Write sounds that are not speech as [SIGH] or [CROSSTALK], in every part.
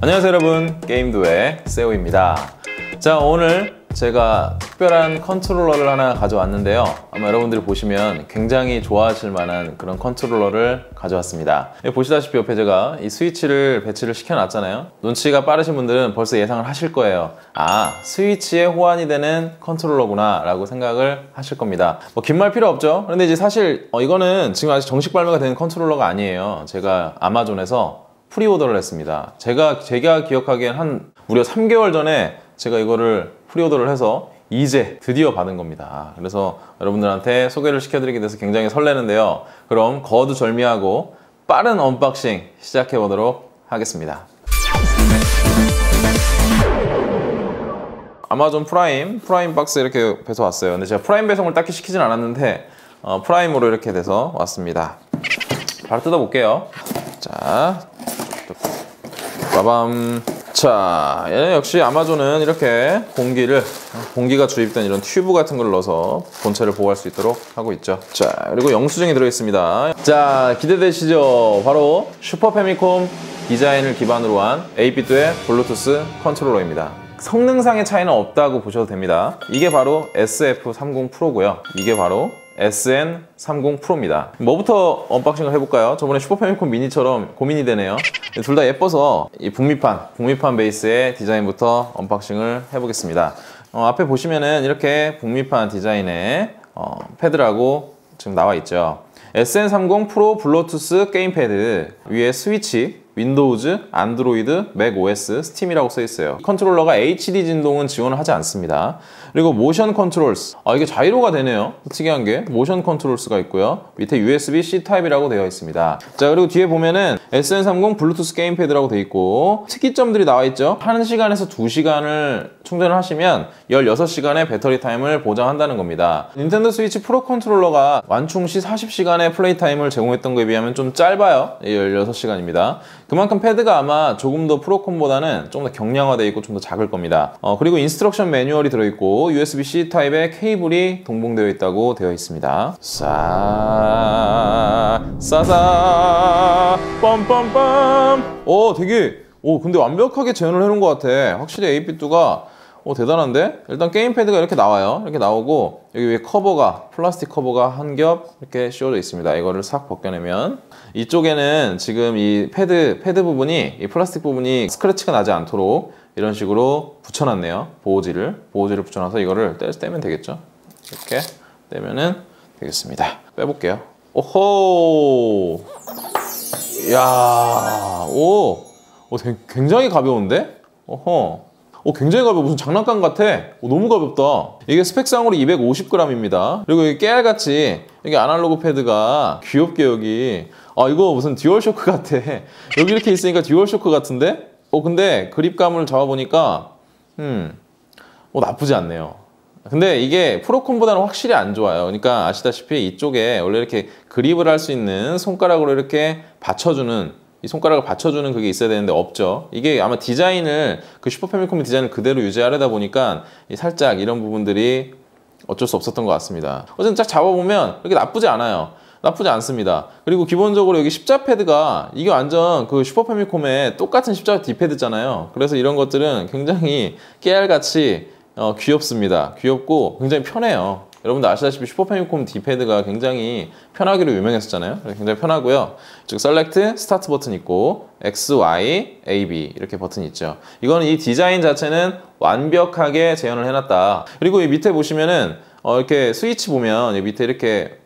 안녕하세요 여러분. 게임도의 세오입니다. 자 오늘 제가 특별한 컨트롤러를 하나 가져왔는데요. 아마 여러분들이 보시면 굉장히 좋아하실 만한 그런 컨트롤러를 가져왔습니다. 여기 보시다시피 옆에 제가 이 스위치를 배치를 시켜놨잖아요. 눈치가 빠르신 분들은 벌써 예상을 하실 거예요. 아 스위치에 호환이 되는 컨트롤러구나 라고 생각을 하실 겁니다. 뭐 긴 말 필요 없죠. 그런데 이제 사실 어, 이거는 지금 아직 정식 발매가 된 컨트롤러가 아니에요. 제가 아마존에서 프리오더를 했습니다. 제가 제가 기억하기엔 한 무려 3개월 전에 제가 이거를 프리오더를 해서 이제 드디어 받은 겁니다. 그래서 여러분들한테 소개를 시켜드리게 돼서 굉장히 설레는데요. 그럼 거두절미하고 빠른 언박싱 시작해 보도록 하겠습니다. 아마존 프라임, 프라임 박스 이렇게 배서 왔어요. 근데 제가 프라임 배송을 딱히 시키진 않았는데 어, 프라임으로 이렇게 돼서 왔습니다. 바로 뜯어볼게요. 자, 빠밤. 자, 얘는 역시 아마존은 이렇게 공기를, 공기가 주입된 이런 튜브 같은 걸 넣어서 본체를 보호할 수 있도록 하고 있죠. 자, 그리고 영수증이 들어있습니다. 자, 기대되시죠? 바로 슈퍼 패미콤 디자인을 기반으로 한 8비트의 블루투스 컨트롤러입니다. 성능상의 차이는 없다고 보셔도 됩니다. 이게 바로 SF30 프로고요. 이게 바로 SN30 프로입니다. 뭐부터 언박싱을 해볼까요? 저번에 슈퍼 패미콤 미니처럼 고민이 되네요. 둘 다 예뻐서 이 북미판, 북미판 베이스의 디자인부터 언박싱을 해보겠습니다. 어, 앞에 보시면은 이렇게 북미판 디자인의 어, 패드라고 지금 나와 있죠. SN30 프로 블루투스 게임패드 위에 스위치, 윈도우즈, 안드로이드, 맥 OS, 스팀이라고 써 있어요. 컨트롤러가 HD 진동은 지원을 하지 않습니다. 그리고 모션 컨트롤스. 아, 이게 자이로가 되네요. 특이한 게 모션 컨트롤스가 있고요. 밑에 USB-C 타입이라고 되어 있습니다. 자, 그리고 뒤에 보면은 SN30 블루투스 게임패드라고 되어 있고 특이점들이 나와 있죠. 1시간에서 2시간을 충전을 하시면 16시간의 배터리 타임을 보장한다는 겁니다. 닌텐도 스위치 프로 컨트롤러가 완충 시 40시간의 플레이 타임을 제공했던 것에 비하면 좀 짧아요. 16시간입니다. 그만큼 패드가 아마 조금 더 프로콘보다는 좀 더 경량화되어 있고 좀 더 작을 겁니다. 어, 그리고 인스트럭션 매뉴얼이 들어있고 USB-C 타입의 케이블이 동봉되어 있다고 되어 있습니다. 싸 싸싸 빰빰빰 오 되게 오 근데 완벽하게 재현을 해놓은 것 같아. 확실히 8비트가 오 대단한데? 일단 게임패드가 이렇게 나와요. 이렇게 나오고 여기 위에 커버가 플라스틱 커버가 한 겹 이렇게 씌워져 있습니다. 이거를 싹 벗겨내면 이쪽에는 지금 이 패드 패드 부분이 이 플라스틱 부분이 스크래치가 나지 않도록 이런 식으로 붙여놨네요. 보호지를 보호지를 붙여놔서 이거를 떼, 떼면 되겠죠. 이렇게 떼면은 되겠습니다. 빼볼게요. 오호. 야, 오, 오, 굉장히 가벼운데? 오호. 오, 굉장히 가벼워. 무슨 장난감 같아. 오, 너무 가볍다. 이게 스펙상으로 250g입니다. 그리고 이 깨알같이 이게 아날로그 패드가 귀엽게 여기 아 이거 무슨 듀얼쇼크 같아. [LAUGHS] 여기 이렇게 있으니까 듀얼쇼크 같은데? 어 근데 그립감을 잡아보니까 음, 어, 나쁘지 않네요. 근데 이게 프로콘보다는 확실히 안 좋아요. 그러니까 아시다시피 이쪽에 원래 이렇게 그립을 할 수 있는 손가락으로 이렇게 받쳐주는 이 손가락을 받쳐주는 그게 있어야 되는데 없죠. 이게 아마 디자인을 그 슈퍼 패미콤 디자인을 그대로 유지하려다 보니까 살짝 이런 부분들이 어쩔 수 없었던 것 같습니다. 어쨌든 딱 잡아보면 이렇게 나쁘지 않아요. 나쁘지 않습니다. 그리고 기본적으로 여기 십자 패드가 이게 완전 그 슈퍼 패미콤의 똑같은 십자 디패드잖아요. 그래서 이런 것들은 굉장히 깨알같이 어, 귀엽습니다. 귀엽고 굉장히 편해요. 여러분들 아시다시피 슈퍼 패미콤 디패드가 굉장히 편하기로 유명했었잖아요. 굉장히 편하고요. 즉 셀렉트 스타트 버튼 있고 X, Y, A, B 이렇게 버튼이 있죠. 이거는 이 디자인 자체는 완벽하게 재현을 해놨다. 그리고 이 밑에 보시면은 어, 이렇게 스위치 보면 이 밑에 이렇게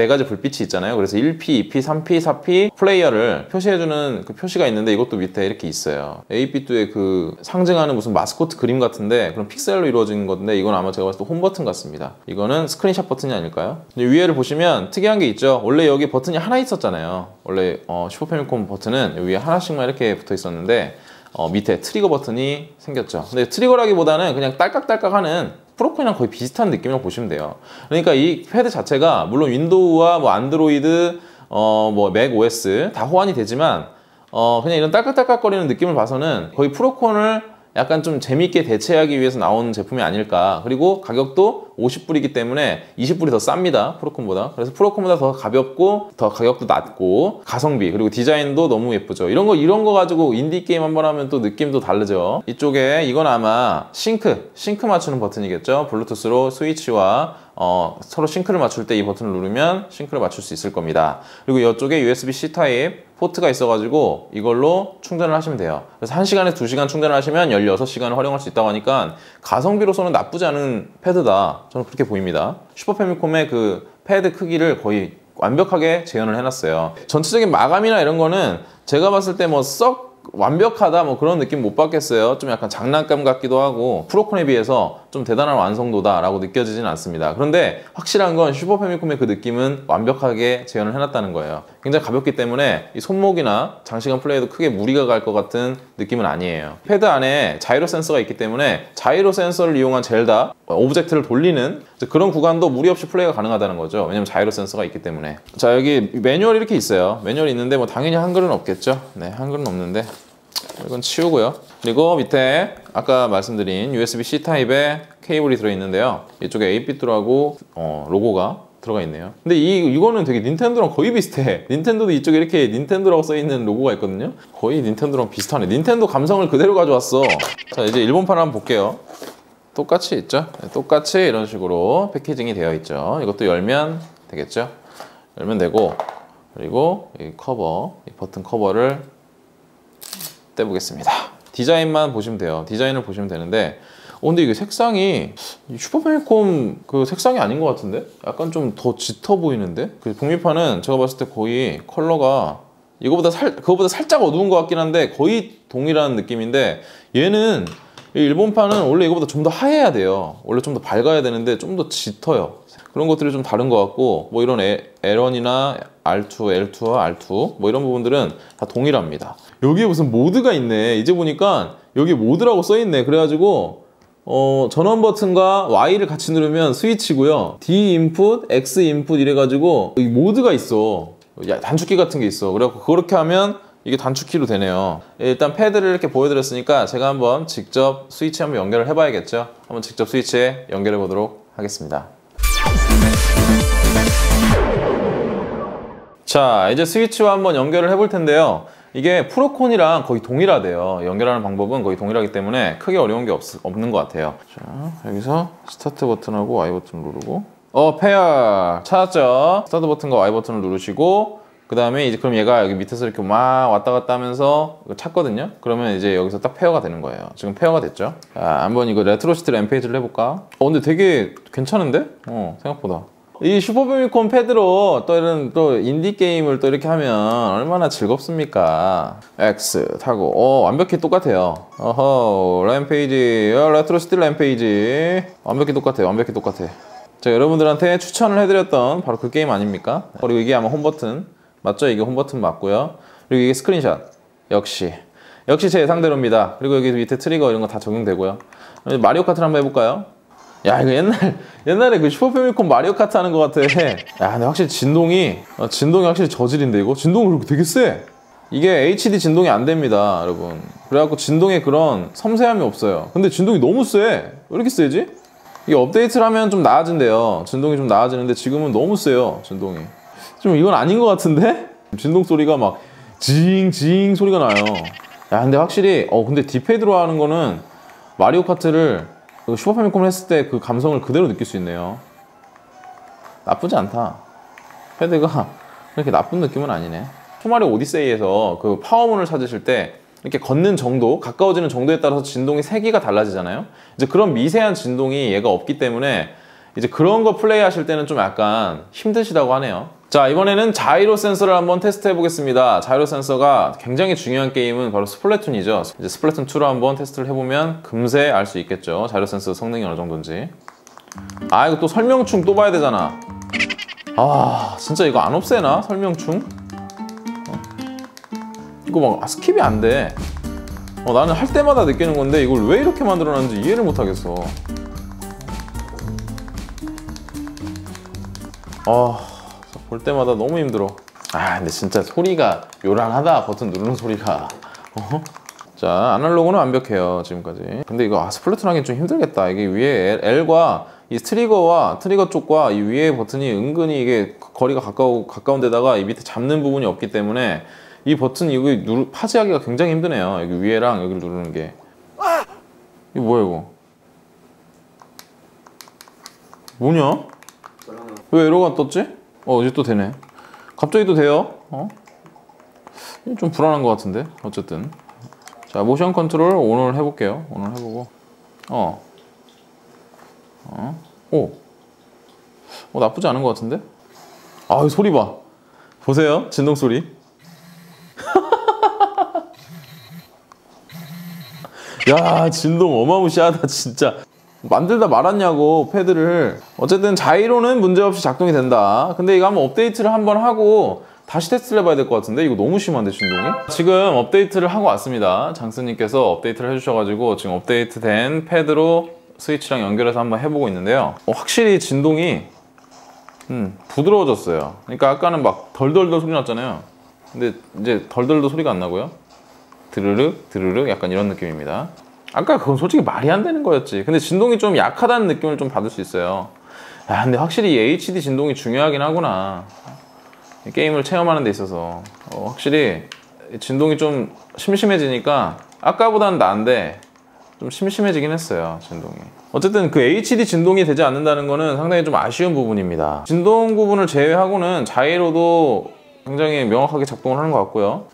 네 가지 불빛이 있잖아요. 그래서 1P, 2P, 3P, 4P 플레이어를 표시해주는 그 표시가 있는데 이것도 밑에 이렇게 있어요. A-B2의 그 상징하는 무슨 마스코트 그림 같은데 그런 픽셀로 이루어진 건데 이건 아마 제가 봤을 때 홈 버튼 같습니다. 이거는 스크린샷 버튼이 아닐까요? 위에를 보시면 특이한 게 있죠. 원래 여기 버튼이 하나 있었잖아요. 원래 어, 슈퍼 패미콤 버튼은 위에 하나씩만 이렇게 붙어 있었는데 어, 밑에 트리거 버튼이 생겼죠. 근데 트리거라기보다는 그냥 딸깍딸깍 하는 프로콘이랑 거의 비슷한 느낌이라고 보시면 돼요. 그러니까 이 패드 자체가 물론 윈도우와 뭐 안드로이드, 어, 뭐 맥 OS 다 호환이 되지만 어, 그냥 이런 딸깍딸깍거리는 느낌을 봐서는 거의 프로콘을 약간 좀 재밌게 대체하기 위해서 나온 제품이 아닐까. 그리고 가격도 50불이기 때문에 20불이 더 쌉니다. 프로콘보다. 그래서 프로콘보다 더 가볍고 더 가격도 낮고 가성비 그리고 디자인도 너무 예쁘죠. 이런 거 이런 거 가지고 인디 게임 한번 하면 또 느낌도 다르죠. 이쪽에 이건 아마 싱크 싱크 맞추는 버튼이겠죠. 블루투스로 스위치와 어, 서로 싱크를 맞출 때 이 버튼을 누르면 싱크를 맞출 수 있을 겁니다. 그리고 이쪽에 USB-C 타입 포트가 있어가지고 이걸로 충전을 하시면 돼요. 그래서 1시간에 2시간 충전을 하시면 16시간을 활용할 수 있다고 하니까 가성비로서는 나쁘지 않은 패드다. 저는 그렇게 보입니다. 슈퍼 패미콤의 그 패드 크기를 거의 완벽하게 재현을 해놨어요. 전체적인 마감이나 이런 거는 제가 봤을 때 뭐썩 완벽하다 뭐 그런 느낌 못 받겠어요. 좀 약간 장난감 같기도 하고 프로콘에 비해서 좀 대단한 완성도다 라고 느껴지진 않습니다. 그런데 확실한 건 슈퍼 패미콤의 그 느낌은 완벽하게 재현을 해놨다는 거예요. 굉장히 가볍기 때문에 이 손목이나 장시간 플레이도 크게 무리가 갈 것 같은 느낌은 아니에요. 패드 안에 자이로 센서가 있기 때문에 자이로 센서를 이용한 젤다 오브젝트를 돌리는 그런 구간도 무리 없이 플레이가 가능하다는 거죠. 왜냐면 자이로 센서가 있기 때문에. 자 여기 매뉴얼이 이렇게 있어요. 매뉴얼이 있는데 뭐 당연히 한글은 없겠죠. 네 한글은 없는데 이건 치우고요. 그리고 밑에 아까 말씀드린 USB-C 타입의 케이블이 들어있는데요. 이쪽에 8비트라고 어, 로고가 들어가 있네요. 근데 이, 이거는 되게 닌텐도랑 거의 비슷해. 닌텐도도 이쪽에 이렇게 닌텐도라고 써있는 로고가 있거든요. 거의 닌텐도랑 비슷하네. 닌텐도 감성을 그대로 가져왔어. 자, 이제 일본판 한번 볼게요. 똑같이 있죠? 네, 똑같이 이런 식으로 패키징이 되어 있죠. 이것도 열면 되겠죠? 열면 되고 그리고 이 커버, 이 버튼 커버를 떼보겠습니다. 디자인만 보시면 돼요. 디자인을 보시면 되는데 어, 근데 이게 색상이 슈퍼패미콤 그 색상이 아닌 것 같은데? 약간 좀 더 짙어 보이는데? 그 북미판은 제가 봤을 때 거의 컬러가 이거보다 살, 그거보다 살짝 어두운 것 같긴 한데 거의 동일한 느낌인데 얘는 일본판은 원래 이거보다 좀 더 하얘야 돼요. 원래 좀 더 밝아야 되는데 좀 더 짙어요. 그런 것들이 좀 다른 것 같고 뭐 이런 L1이나 R2, L2와 R2 뭐 이런 부분들은 다 동일합니다. 여기에 무슨 모드가 있네. 이제 보니까 여기 모드라고 써있네. 그래가지고 어, 전원 버튼과 Y를 같이 누르면 스위치고요. D 인풋, X 인풋 이래가지고 이 모드가 있어. 단축키 같은 게 있어. 그래갖고 그렇게 하면 이게 단축키로 되네요. 일단 패드를 이렇게 보여드렸으니까 제가 한번 직접 스위치 한번 연결을 해봐야겠죠. 한번 직접 스위치에 연결해 보도록 하겠습니다. 자, 이제 스위치와 한번 연결을 해볼 텐데요. 이게 프로콘이랑 거의 동일하대요. 연결하는 방법은 거의 동일하기 때문에 크게 어려운 게 없, 없는 것 같아요. 자, 여기서 스타트 버튼하고 Y 버튼 누르고 어, 페어 찾았죠? 스타트 버튼과 Y 버튼을 누르시고 그 다음에 이제 그럼 얘가 여기 밑에서 이렇게 막 왔다 갔다 하면서 찾거든요? 그러면 이제 여기서 딱 페어가 되는 거예요. 지금 페어가 됐죠? 자, 한번 이거 레트로시티 램페이지를 해볼까? 어, 근데 되게 괜찮은데? 어, 생각보다. 이 슈퍼패미콘 패드로 또 이런 또 인디 게임을 또 이렇게 하면 얼마나 즐겁습니까? X 타고 어 완벽히 똑같아요. 어허 램페이지 어, 레트로시티 램페이지 완벽히 똑같아요. 완벽히 똑같아. 자 여러분들한테 추천을 해드렸던 바로 그 게임 아닙니까? 그리고 이게 아마 홈 버튼 맞죠? 이게 홈 버튼 맞고요. 그리고 이게 스크린샷 역시 역시 제 예상대로입니다. 그리고 여기 밑에 트리거 이런 거 다 적용되고요. 마리오 카트를 한번 해볼까요? 야 이거 옛날 옛날에 그 슈퍼패미콘 마리오 카트 하는 것 같아. 야 근데 확실히 진동이 어, 진동이 확실히 저질인데 이거? 진동이 되게 세. 이게 HD 진동이 안 됩니다 여러분. 그래갖고 진동에 그런 섬세함이 없어요. 근데 진동이 너무 세. 왜 이렇게 세지? 이게 업데이트를 하면 좀 나아진대요. 진동이 좀 나아지는데 지금은 너무 세요 진동이. 좀 이건 아닌 것 같은데? 진동 소리가 막 징징 소리가 나요. 야 근데 확실히 어 근데 디패드로 하는 거는 마리오 카트를 그 슈퍼패미콤을 했을 때 그 감성을 그대로 느낄 수 있네요. 나쁘지 않다. 패드가 [LAUGHS] 그렇게 나쁜 느낌은 아니네. 슈마리오 오디세이에서 그 파워문을 찾으실 때 이렇게 걷는 정도, 가까워지는 정도에 따라서 진동의 세기가 달라지잖아요. 이제 그런 미세한 진동이 얘가 없기 때문에 이제 그런 거 플레이 하실 때는 좀 약간 힘드시다고 하네요. 자 이번에는 자이로 센서를 한번 테스트 해 보겠습니다. 자이로 센서가 굉장히 중요한 게임은 바로 스플래툰이죠. 이제 스플래툰 2로 한번 테스트를 해보면 금세 알 수 있겠죠. 자이로 센서 성능이 어느 정도인지. 아 이거 또 설명충 또 봐야 되잖아. 아 진짜 이거 안 없애나? 설명충? 어? 이거 막 아, 스킵이 안돼. 어, 나는 할 때마다 느끼는 건데 이걸 왜 이렇게 만들어놨는지 이해를 못하겠어 아... 볼 때마다 너무 힘들어. 아 근데 진짜 소리가 요란하다. 버튼 누르는 소리가. 어? 자 아날로그는 완벽해요 지금까지. 근데 이거 아, 스플래툰 하긴 좀 힘들겠다. 이게 위에 L, L과 이 트리거와 트리거 쪽과 이 위에 버튼이 은근히 이게 거리가 가까우, 가까운 데다가 이 밑에 잡는 부분이 없기 때문에 이 버튼 이거 누르, 파지하기가 굉장히 힘드네요. 여기 위에랑 여기를 누르는 게. 이거 뭐야 이거? 뭐냐? 왜 에러가 떴지? 어 이제 또 되네 갑자기 또 돼요 어? 좀 불안한 것 같은데 어쨌든 자 모션 컨트롤 오늘 해볼게요 오늘 해보고 어. 어? 오. 어, 나쁘지 않은 것 같은데? 아, 이 소리 봐. 보세요. 진동 소리. [LAUGHS] 야, 진동 어마무시하다, 진짜. 만들다 말았냐고, 패드를. 어쨌든 자이로는 문제없이 작동이 된다. 근데 이거 한번 업데이트를 한번 하고 다시 테스트를 해봐야 될 것 같은데 이거 너무 심한데 진동이? 지금 업데이트를 하고 왔습니다. 장스님께서 업데이트를 해주셔가지고 지금 업데이트 된 패드로 스위치랑 연결해서 한번 해보고 있는데요. 어, 확실히 진동이 음, 부드러워졌어요. 그러니까 아까는 막 덜덜덜 소리 났잖아요. 근데 이제 덜덜덜 소리가 안 나고요. 드르륵 드르륵 약간 이런 느낌입니다. 아까 그건 솔직히 말이 안 되는 거였지. 근데 진동이 좀 약하다는 느낌을 좀 받을 수 있어요. 야, 근데 확실히 이 HD 진동이 중요하긴 하구나. 게임을 체험하는 데 있어서 어, 확실히 진동이 좀 심심해지니까 아까보다는 나은데 좀 심심해지긴 했어요 진동이 어쨌든 그 HD 진동이 되지 않는다는 거는 상당히 좀 아쉬운 부분입니다 진동 부분을 제외하고는 자이로도 굉장히 명확하게 작동을 하는 것 같고요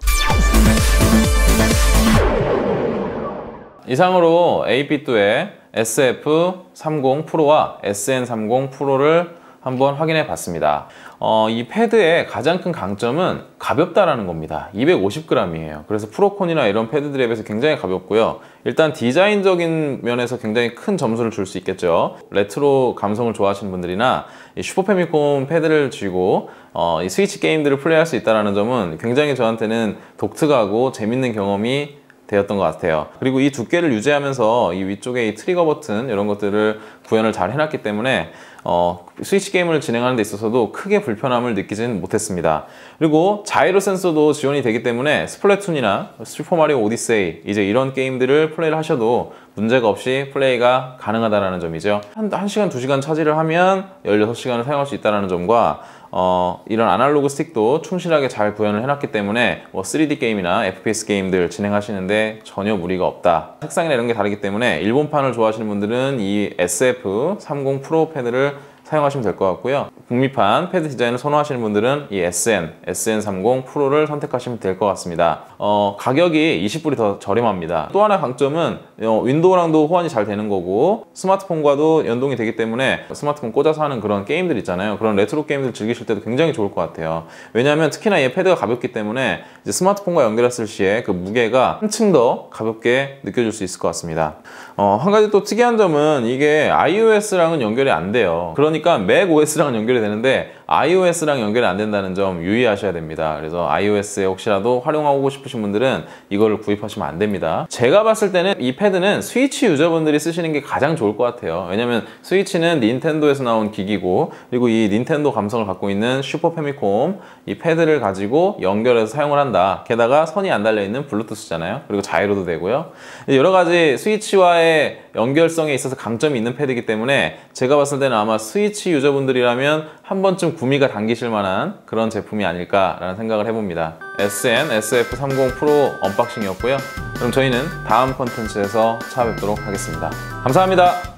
이상으로 AP2의 SF30 프로와 SN30 프로를 한번 확인해 봤습니다. 어, 이 패드의 가장 큰 강점은 가볍다라는 겁니다. 250g이에요. 그래서 프로콘이나 이런 패드들에 비해서 굉장히 가볍고요. 일단 디자인적인 면에서 굉장히 큰 점수를 줄 수 있겠죠. 레트로 감성을 좋아하시는 분들이나 슈퍼 패미콘 패드를 쥐고 어, 이 스위치 게임들을 플레이할 수 있다는 점은 굉장히 저한테는 독특하고 재밌는 경험이 되었던 것 같아요. 그리고 이 두께를 유지하면서 이 위쪽에 이 트리거 버튼 이런 것들을 구현을 잘 해놨기 때문에 어, 스위치 게임을 진행하는 데 있어서도 크게 불편함을 느끼진 못했습니다. 그리고 자이로 센서도 지원이 되기 때문에 스플래툰이나 슈퍼마리오 오디세이 이제 이런 게임들을 플레이를 하셔도 문제가 없이 플레이가 가능하다는 점이죠. 한, 1시간, 2시간 차지를 하면 16시간을 사용할 수 있다는 점과 어, 이런 아날로그 스틱도 충실하게 잘 구현을 해놨기 때문에 뭐 3D 게임이나 FPS 게임들 진행하시는데 전혀 무리가 없다. 색상이나 이런 게 다르기 때문에 일본판을 좋아하시는 분들은 이 SF30 프로 패드를 사용하시면 될 것 같고요. 북미판 패드 디자인을 선호하시는 분들은 이 SN, SN30 프로를 선택하시면 될 것 같습니다. 어, 가격이 20불이 더 저렴합니다. 또 하나 강점은 어, 윈도우랑도 호환이 잘 되는 거고 스마트폰과도 연동이 되기 때문에 스마트폰 꽂아서 하는 그런 게임들 있잖아요. 그런 레트로 게임들 즐기실 때도 굉장히 좋을 것 같아요. 왜냐하면 특히나 이 패드가 가볍기 때문에 스마트폰과 연결했을 시에 그 무게가 한층 더 가볍게 느껴질 수 있을 것 같습니다. 어, 한 가지 또 특이한 점은 이게 iOS랑은 연결이 안 돼요. 그러니 까 macOS랑은 연결이 되는데 iOS랑 연결이 안 된다는 점 유의하셔야 됩니다. 그래서 iOS에 혹시라도 활용하고 싶으신 분들은 이거를 구입하시면 안 됩니다. 제가 봤을 때는 이 패드는 스위치 유저분들이 쓰시는 게 가장 좋을 것 같아요. 왜냐면 스위치는 닌텐도에서 나온 기기고 그리고 이 닌텐도 감성을 갖고 있는 슈퍼 패미콤 이 패드를 가지고 연결해서 사용을 한다. 게다가 선이 안 달려있는 블루투스잖아요. 그리고 자이로도 되고요. 여러 가지 스위치와의 연결성에 있어서 강점이 있는 패드이기 때문에 제가 봤을 때는 아마 스위치 유저분들이라면 한 번쯤 구미가 당기실 만한 그런 제품이 아닐까라는 생각을 해봅니다. SN SF30 프로 언박싱이었고요. 그럼 저희는 다음 컨텐츠에서 찾아뵙도록 하겠습니다. 감사합니다.